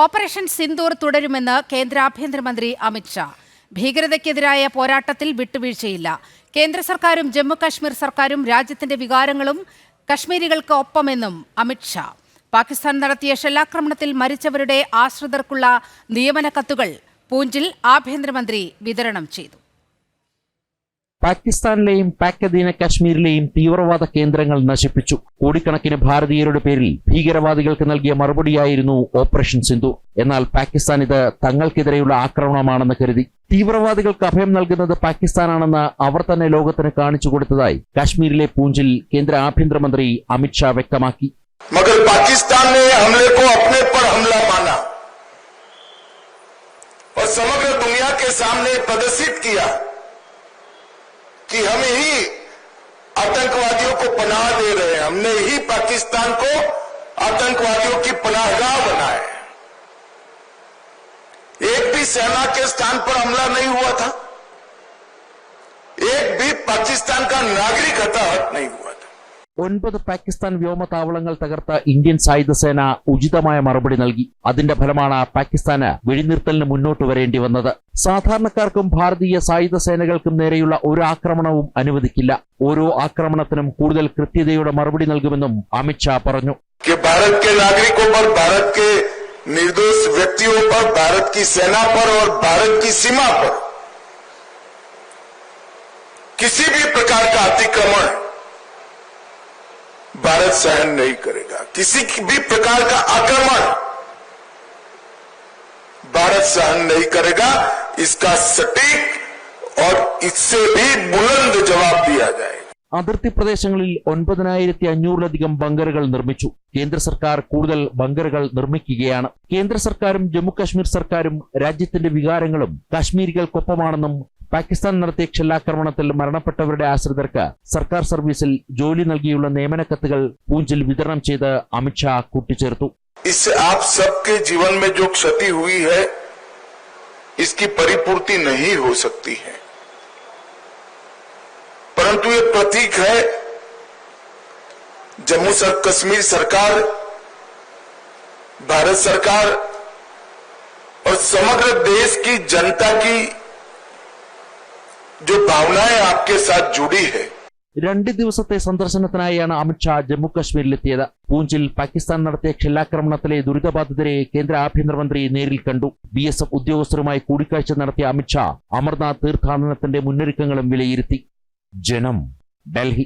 Operation Sindoor തുടരുമെന്ന് കേന്ദ്ര ആഭ്യന്തരമന്ത്രി അമിത്ഷാ ഭീകരതയ്ക്കെതിരായ പോരാട്ടത്തിൽ വിട്ടുവീഴ്ചയില്ല. കേന്ദ്ര സർക്കാരും ജമ്മു കാശ്മീർ സർക്കാരും രാജ്യത്തിന്റെ വികാരങ്ങളും കശ്മീരികൾക്ക് ഒപ്പമെന്നും അമിത്ഷാ പാകിസ്ഥാൻ നടത്തിയ ഷെല്ലാക്രമണത്തിൽ മരിച്ചവരുടെ ആശ്രിതർക്കുള്ള നിയമന കത്തുകൾ പൂഞ്ചിൽ ആഭ്യന്തരമന്ത്രി വിതരണം ചെയ്തു. പാകിസ്ഥാനിലെയും പാക് കാശ്മീരിലെയും തീവ്രവാദ കേന്ദ്രങ്ങൾ നശിപ്പിച്ചു. കോടിക്കണക്കിന് ഭാരതീയരുടെ പേരിൽ ഭീകരവാദികൾക്ക് നൽകിയ മറുപടിയായിരുന്നു ഓപ്പറേഷൻ സിന്ധു. എന്നാൽ പാകിസ്ഥാൻ ഇത് തങ്ങൾക്കെതിരെയുള്ള ആക്രമണമാണെന്ന് കരുതി. തീവ്രവാദികൾക്ക് അഭയം നൽകുന്നത് പാകിസ്ഥാനാണെന്ന് അവർ തന്നെ ലോകത്തിന് കാണിച്ചു കൊടുത്തതായി കാശ്മീരിലെ പൂഞ്ചിൽ കേന്ദ്ര ആഭ്യന്തരമന്ത്രി അമിത്ഷാ വ്യക്തമാക്കി. സമഗ്ര ദുനിയ സാമനെ പ്രദർശിത് के हम ही आतंकवादियों को पनाह दे रहे हैं। हमने ही पाकिस्तान को आतंकवादियों की पनाहगाह बनाए एक भी सेना के स्थान पर हमला नहीं हुआ था। एक भी पाकिस्तान का नागरिक हताहत नहीं हुआ। ഒൻപത് പാകിസ്ഥാൻ വ്യോമതാവളങ്ങൾ തകർത്ത ഇന്ത്യൻ സായുധ സേന ഉചിതമായ മറുപടി നൽകി അതിന്റെ ഫലമാണ് പാകിസ്ഥാന് വെടിനിർത്തലിന് മുന്നോട്ട് വരേണ്ടി വന്നത് സാധാരണക്കാർക്കും ഭാരതീയ സായുധ സേനകൾക്കും നേരെയുള്ള ഒരു ആക്രമണവും അനുവദിക്കില്ല ഓരോ ആക്രമണത്തിനും കൂടുതൽ കൃത്യതയുടെ മറുപടി നൽകുമെന്നും അമിത്ഷാ പറഞ്ഞു कि भारत के नागरिकों पर भारत के निर्दोष व्यक्तियों पर भारत की सेना पर और भारत की सीमा पर किसी भी भारत सहन नहीं करेगा किसी की भी प्रकार का आक्रमण भारत सहन नहीं करेगा इसका सटीक और इससे भी बुलंद जवाब दिया जाएगा അതിർത്തി പ്രദേശങ്ങളിൽ ഒൻപതിനായിരത്തി അഞ്ഞൂറിലധികം ബങ്കറുകൾ നിർമ്മിച്ചു കേന്ദ്ര സർക്കാർ കൂടുതൽ ബങ്കറുകൾ നിർമ്മിക്കുകയാണ് കേന്ദ്ര സർക്കാരും ജമ്മു കാശ്മീർ സർക്കാരും രാജ്യത്തിന്റെ വികാരങ്ങളും കാശ്മീരികൾക്കൊപ്പമാണെന്നും പാകിസ്ഥാൻ നടത്തിയ ഷെല്ലാക്രമണത്തിൽ മരണപ്പെട്ടവരുടെ ആശ്രിതർക്ക് സർക്കാർ സർവീസിൽ ജോലി നൽകിയുള്ള നിയമന കത്തുകൾ പൂഞ്ചിൽ വിതരണം ചെയ്ത് അമിത്ഷാ കൂട്ടിച്ചേർത്തു इससे आप सबके जीवन में जो क्षति हुई है इसकी परिपूर्ति नहीं हो सकती है परंतु ये प्रतीक है जम्मू सर कश्मीर सरकार भारत सरकार और समग्र देश की जनता की जो भावनाएं आपके साथ जुड़ी है രണ്ട് ദിവസത്തെ സന്ദർശനത്തിനായാണ് അമിത്ഷാ ജമ്മു കാശ്മീരിലെത്തിയത് പൂഞ്ചിൽ പാകിസ്ഥാൻ നടത്തിയ ഷെല്ലാക്രമണത്തിലെ ദുരിതബാധിതരെ കേന്ദ്ര ആഭ്യന്തരമന്ത്രി നേരിൽ കണ്ടു ബി എസ് എഫ് ഉദ്യോഗസ്ഥരുമായി കൂടിക്കാഴ്ച നടത്തിയ അമിത്ഷാ അമർനാഥ് തീർത്ഥാടനത്തിന്റെ മുന്നൊരുക്കങ്ങളും വിലയിരുത്തി ജനം ഡൽഹി